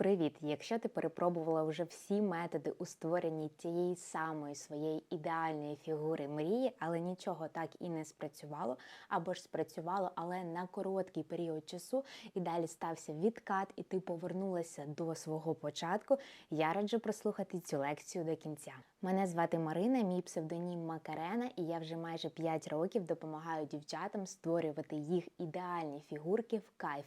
Привіт! Якщо ти перепробувала вже всі методи у створенні тієї самої своєї ідеальної фігури мрії, але нічого так і не спрацювало, або ж спрацювало, але на короткий період часу, і далі стався відкат, і ти повернулася до свого початку, я раджу прослухати цю лекцію до кінця. Мене звати Марина, мій псевдонім Макарена, і я вже майже 5 років допомагаю дівчатам створювати їх ідеальні фігурки в кайф,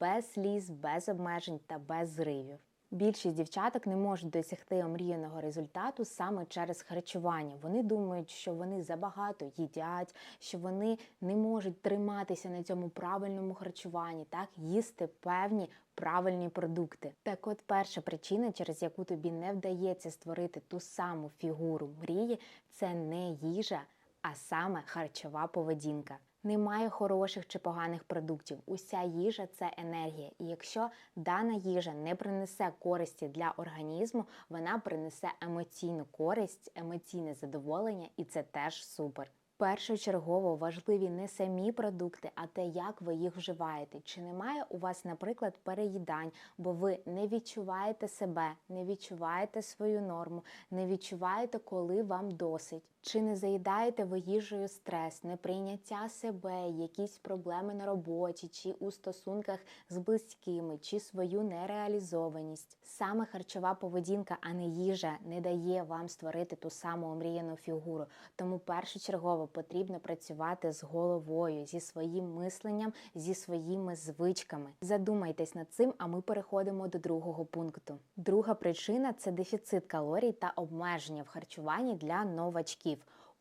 без сліз, без обмежень та без зривів. Більшість дівчаток не можуть досягти омріяного результату саме через харчування. Вони думають, що вони забагато їдять, що вони не можуть триматися на цьому правильному харчуванні, так їсти певні правильні продукти. Так, от перша причина, через яку тобі не вдається створити ту саму фігуру мрії, це не їжа, а саме харчова поведінка. Немає хороших чи поганих продуктів. Уся їжа це енергія. І якщо дана їжа не принесе користі для організму, вона принесе емоційну користь, емоційне задоволення, і це теж супер. Першочергово важливі не самі продукти, а те, як ви їх вживаєте. Чи немає у вас, наприклад, переїдань, бо ви не відчуваєте себе, не відчуваєте свою норму, не відчуваєте, коли вам досить. Чи не заїдаєте ви їжею стрес, неприйняття себе, якісь проблеми на роботі, чи у стосунках з близькими, чи свою нереалізованість? Саме харчова поведінка, а не їжа, не дає вам створити ту саму омріяну фігуру. Тому першочергово потрібно працювати з головою, зі своїм мисленням, зі своїми звичками. Задумайтесь над цим, а ми переходимо до другого пункту. Друга причина це дефіцит калорій та обмеження в харчуванні для новачків.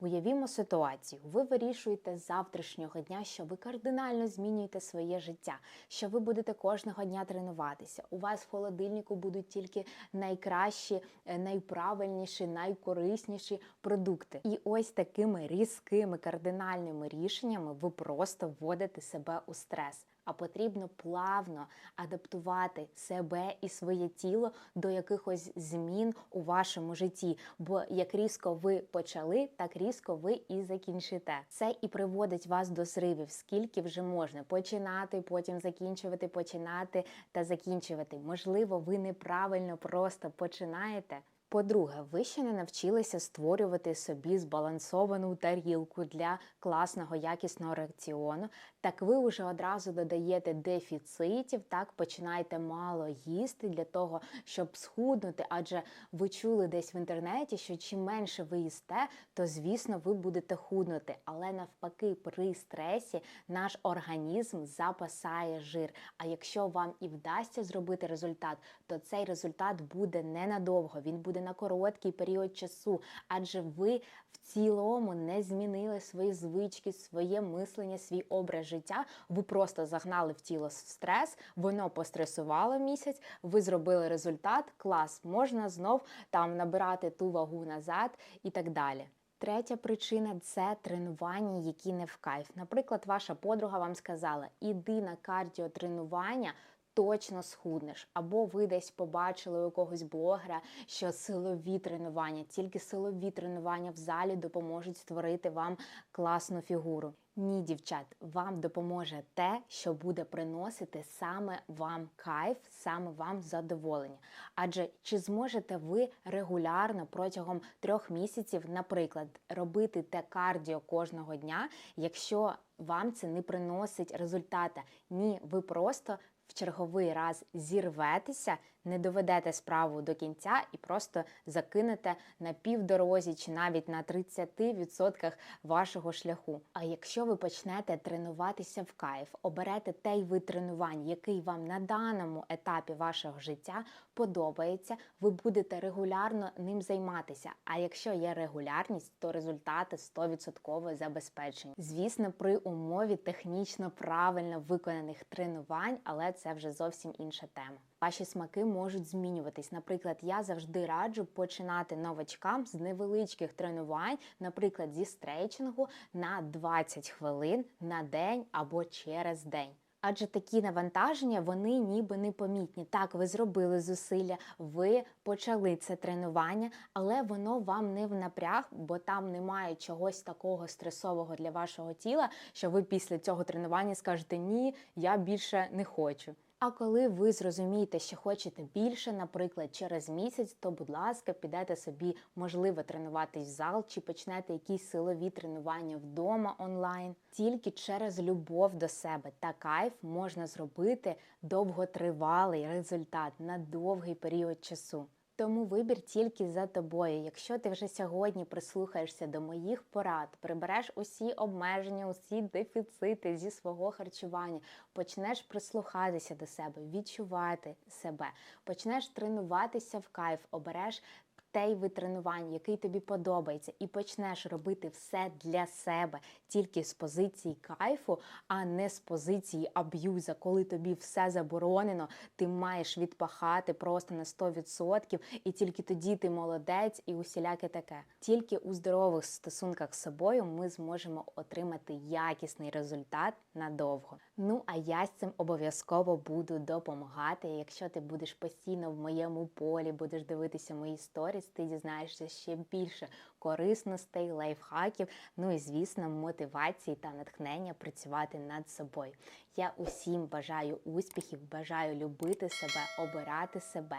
Уявімо ситуацію, ви вирішуєте з завтрашнього дня, що ви кардинально змінюєте своє життя, що ви будете кожного дня тренуватися. У вас в холодильнику будуть тільки найкращі, е, найправильніші, найкорисніші продукти. І ось такими різкими кардинальними рішеннями ви просто вводите себе у стрес. А потрібно плавно адаптувати себе і своє тіло до якихось змін у вашому житті. Бо як різко ви почали, так різко ви і закінчите. Це і приводить вас до зривів, скільки вже можна починати, потім закінчувати, починати та закінчувати. Можливо, ви неправильно просто починаєте. По-друге, ви ще не навчилися створювати собі збалансовану тарілку для класного якісного реакціону. Так ви вже одразу додаєте дефіцитів, так починаєте мало їсти для того, щоб схуднути. Адже ви чули десь в інтернеті, що чим менше ви їсте, то звісно ви будете худнути. Але навпаки, при стресі наш організм запасає жир. А якщо вам і вдасться зробити результат, то цей результат буде ненадовго. Він буде на короткий період часу, адже ви в цілому не змінили свої звички, своє мислення, свій образ життя. Ви просто загнали в тіло стрес, воно постресувало місяць, ви зробили результат, клас, можна знов там набирати ту вагу назад і так далі. Третя причина це тренування, які не в кайф. Наприклад, ваша подруга вам сказала: іди на кардіотренування, точно схуднеш. Або ви десь побачили у когось блогера, що силові тренування, тільки силові тренування в залі допоможуть створити вам класну фігуру. Ні, дівчат, вам допоможе те, що буде приносити саме вам кайф, саме вам задоволення. Адже чи зможете ви регулярно протягом трьох місяців, наприклад, робити те кардіо кожного дня, якщо вам це не приносить результата? Ні, ви просто в черговий раз зірветеся, не доведете справу до кінця і просто закинете на півдорозі чи навіть на 30% вашого шляху. А якщо ви почнете тренуватися в кайф, оберете той вид тренувань, який вам на даному етапі вашого життя подобається, ви будете регулярно ним займатися. А якщо є регулярність, то результати 100% забезпечені. Звісно, при умові технічно правильно виконаних тренувань, але це вже зовсім інша тема. Ваші смаки можуть змінюватись. Наприклад, я завжди раджу починати новачкам з невеличких тренувань, наприклад, зі стрейчингу на 20 хвилин на день або через день. Адже такі навантаження вони ніби непомітні. Так, ви зробили зусилля, ви почали це тренування, але воно вам не в напряг, бо там немає чогось такого стресового для вашого тіла, що ви після цього тренування скажете Ні, я більше не хочу. А коли ви зрозумієте, що хочете більше, наприклад, через місяць, то, будь ласка, підете собі, можливо, тренуватись в зал чи почнете якісь силові тренування вдома онлайн. Тільки через любов до себе та кайф можна зробити довготривалий результат на довгий період часу. Тому вибір тільки за тобою. Якщо ти вже сьогодні прислухаєшся до моїх порад, прибереш усі обмеження, усі дефіцити зі свого харчування, почнеш прислухатися до себе, відчувати себе, почнеш тренуватися в кайф, обереш той вид тренувань, який тобі подобається, і почнеш робити все для себе тільки з позиції кайфу, а не з позиції аб'юза, коли тобі все заборонено, ти маєш відпахати просто на 100%, і тільки тоді ти молодець і усіляке таке. Тільки у здорових стосунках з собою ми зможемо отримати якісний результат надовго. Ну а я з цим обов'язково буду допомагати. Якщо ти будеш постійно в моєму полі, будеш дивитися мої сторіс, ти дізнаєшся ще більше корисностей, лайфхаків, ну і звісно, мотивації та натхнення працювати над собою. Я усім бажаю успіхів, бажаю любити себе, обирати себе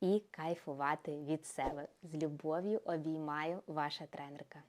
і кайфувати від себе. З любов'ю обіймаю ваша тренерка.